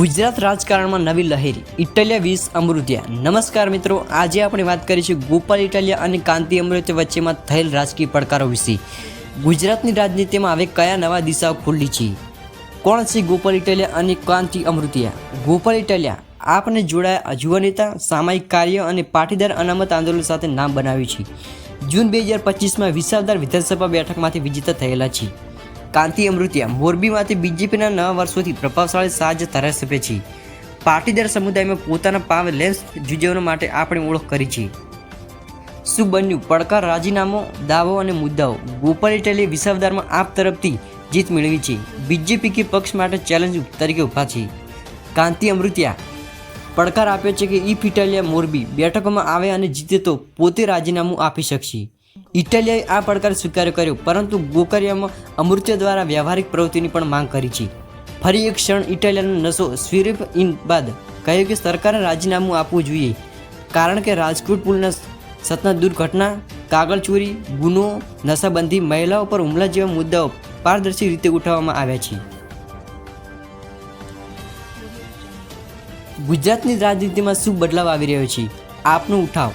ગુજરાત રાજકારણમાં નવી લહેરી, ઇટાલિયા વીસ અમૃત્યા. નમસ્કાર મિત્રો, આજે આપણે વાત કરીશું ગોપાલ ઇટાલિયા અને કાંતિ અમૃત્ય વચ્ચેમાં થયેલ રાજકીય પડકારો વિશે. ગુજરાતની રાજનીતિમાં હવે કયા નવા દિશાઓ ખુલ્લી છે? કોણ છે ગોપાલ ઇટાલિયા અને કાંતિ અમૃતિયા? ગોપાલ ઇટાલિયા, આપને જોડાયા યુવા નેતા, સામાયિક કાર્ય અને પાટીદાર અનામત આંદોલન સાથે નામ બનાવ્યું છે. જૂન બે હજાર પચીસમાં વિસાવદાર વિધાનસભા બેઠકમાંથી વિજેતા થયેલા છે. કાંતિ અમૃતિયા, મોરબીમાંથી બીજેપીના નવા વર્ષોથી પ્રભાવશાળી સાજ ધારાસભ્ય છે. પાટીદાર સમુદાયમાં પોતાના પાવ લેન્સ જુજવવા માટે આપણે ઓળખ કરી છે. શું બન્યું? પડકાર, રાજીનામો, દાવો અને મુદ્દાઓ. ગોપાલ ઇટાલીએ વિસાવદારમાં આપ તરફથી જીત મેળવી છે. બીજેપી કે પક્ષ માટે ચેલેન્જ તરીકે ઊભા છે. કાંતિ અમૃતિયા, પડકાર આપ્યો છે કે ઈ ફિટાલિયા મોરબી બેઠકોમાં આવે અને જીતે તો પોતે રાજીનામું આપી શકશે. ઇટાલિયાએ આ પડકાર સ્વીકાર કર્યો, પરંતુ ગોકરિયામાં અમૃત્ય દ્વારા વ્યવહારિક પ્રવૃત્તિની પણ માંગ કરી છે. ફરી એક ક્ષણ ઇટાલિયાનો નશો સ્વીરીપ ઇન બાદ કહ્યું કે સરકારે રાજીનામું આપવું જોઈએ, કારણ કે રાજકોટ પુલના સતના દુર્ઘટના, કાગળ ચોરી, ગુનો, નશાબંધી, મહિલાઓ પર હુમલા જેવા મુદ્દાઓ પારદર્શી રીતે ઉઠાવવામાં આવ્યા છે. ગુજરાતની રાજનીતિમાં શું બદલાવ આવી રહ્યો છે? આપનો ઉઠાવ.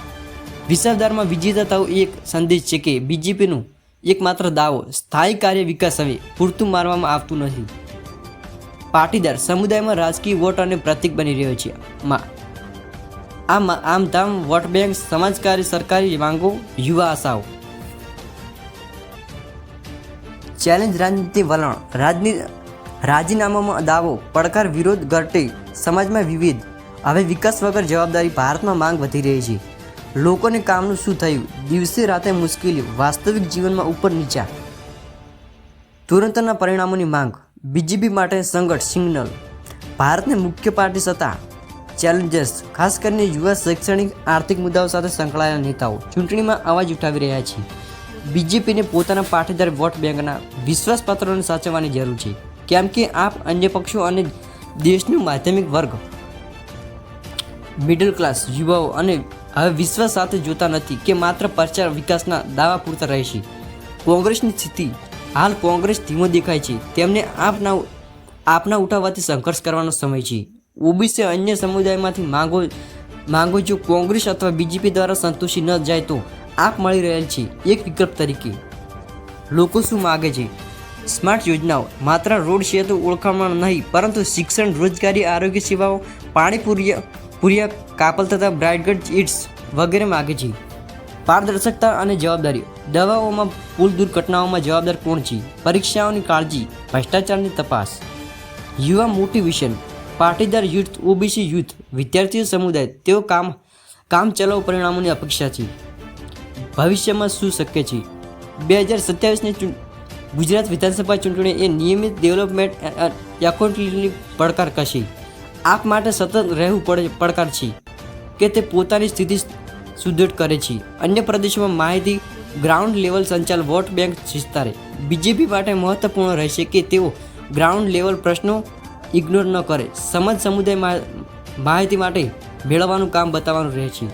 વિસાવદારમાં વિજેતા થવું એક સંદેશ છે કે બીજેપીનું એકમાત્ર દાવો, સ્થાયી કાર્ય વિકાસ હવે પૂરતું મારવામાં આવતું નથી. પાટીદાર સમુદાયમાં રાજકીય વોટ અને પ્રતિક બની રહ્યો છે. માં. આમ આમધામ વોટ બેંક સમાજકારી સરકારી માંગો, યુવા આશાઓ. ચેલેન્જ રાજનીતિ વલણ. રાજની રાજીનામામાં દાવો, પડકાર વિરોધ ઘટે સમાજમાં વિવિધ. હવે વિકાસ વગર જવાબદારી ભારતમાં માંગ વધી રહી છે. લોકોને કામનું શું થયું? દિવસે રાતે મુશ્કેલી વાસ્તવિક જીવનમાં ઉપર નીચા. તુરંતના પરિણામોની માંગ. બીજેપી માટે સંગઠ સિગ્નલ. ભારતને મુખ્ય પાર્ટી સત્તા. ચેલેન્જર્સ, ખાસ કરીને યુવા શૈક્ષણિક, આર્થિક મુદ્દાઓ સાથે સંકળાયેલા નેતાઓ ચૂંટણીમાં અવાજ ઉઠાવી રહ્યા છે. બીજેપીને પોતાના પાટીદાર વોટ બેંકના વિશ્વાસપાત્રોને સાચવવાની જરૂર છે. કેમ કે આપ અન્ય પક્ષો અને દેશનું માધ્યમિક વર્ગ, મિડલ ક્લાસ યુવાઓ અને હવે વિશ્વાસ સાથે જોતા નથી કે માત્ર પ્રચાર વિકાસના દાવા પૂરતા રહે છે કોંગ્રેસની સ્થિતિ. હાલ કોંગ્રેસ ધીમો દેખાય છે. તેમને આપના આપના ઉઠાવવાથી સંઘર્ષ કરવાનો સમય છે. ઓબીસી અન્ય સમુદાયમાંથી માંગો માંગો જો કોંગ્રેસ અથવા બીજેપી દ્વારા સંતોષી ન જાય તો આપ મળી રહેલ છે, એક વિકલ્પ તરીકે. લોકો શું માગે છે? સ્માર્ટ યોજનાઓ. માત્ર રોડ સેતુ ઓળખાણમાં નહીં, પરંતુ શિક્ષણ, રોજગારી, આરોગ્ય સેવાઓ, પાણી પૂર્ય પૂર્ય, કાપલ તથા બ્રાઇટગઢ ઇટ્સ વગેરે માગે છે. પારદર્શકતા અને જવાબદારી. દવાઓમાં પુલ દુર્ઘટનાઓમાં જવાબદાર કોણ છે? પરીક્ષાઓની કાળજી, ભ્રષ્ટાચારની તપાસ. યુવા motivation Patidar youth, OBC youth, વિદ્યાર્થીઓ સમુદાય, તેઓ કામ કામ ચલાવ પરિણામોની અપેક્ષા છે. ભવિષ્યમાં શું શક્ય છે? બે હજાર સત્યાવીસની ગુજરાત વિધાનસભા ચૂંટણી એ નિયમિત ડેવલપમેન્ટ એકાઉન્ટની પડકાર કશી? આપ માટે સતત રહેવું પડે પડકાર છે કે તે પોતાની સ્થિતિ સુદૃઢ કરે છે. અન્ય પ્રદેશોમાં માહિતી ગ્રાઉન્ડ લેવલ સંચાલ વોટ બેંક વિસ્તારે. બીજેપી માટે મહત્વપૂર્ણ રહેશે કે તેઓ ગ્રાઉન્ડ લેવલ પ્રશ્નો ઇગ્નોર ન કરે. સમાજ સમુદાય માહિતી માટે મેળવવાનું કામ બતાવવાનું રહે છે.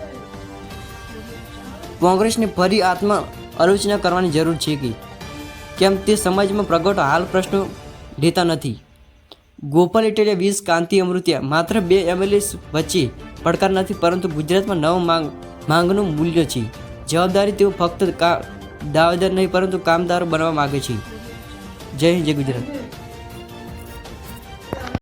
કોંગ્રેસને ફરી આત્મ આલોચના કરવાની જરૂર છે કે કેમ તે સમાજમાં પ્રગટ હાલ પ્રશ્નો લેતા નથી. ગોપાલ ઇટેલિયા વીસ કાંતિ અમૃત્યા. માત્ર બે એમએલએ વચ્ચે પડકાર નથી, પરંતુ ગુજરાતમાં નવ માંગ, માંગનું મૂલ્ય છે. જવાબદારી તેઓ ફક્ત દાવેદાર નહીં, પરંતુ કામદારો બનવા માગે છે. જય હિન્દ, જય ગુજરાત.